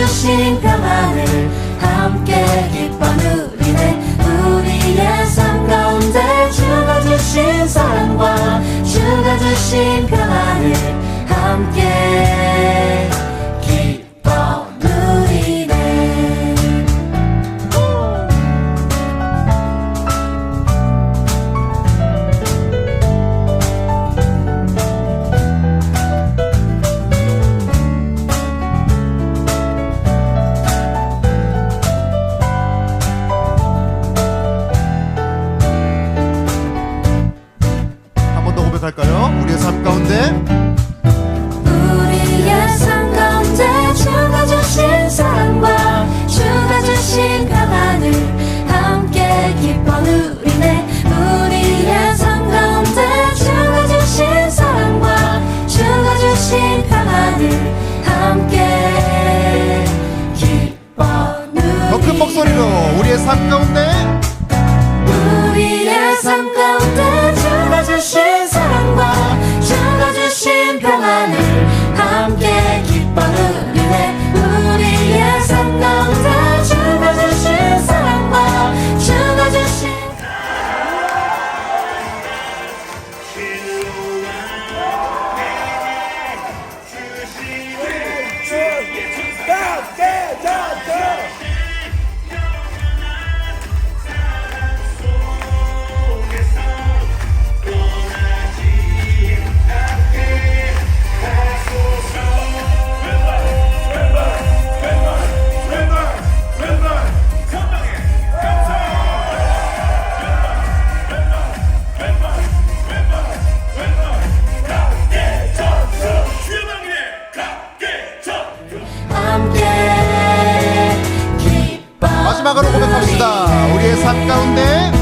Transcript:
주신 평안을 그 함께 기뻐 누리네. 우리의 삶 가운데 주가 주신 사랑과 주가 주신 평안을 그 함께 تا تا 마지막으로 고백합시다. 우리의 삶 가운데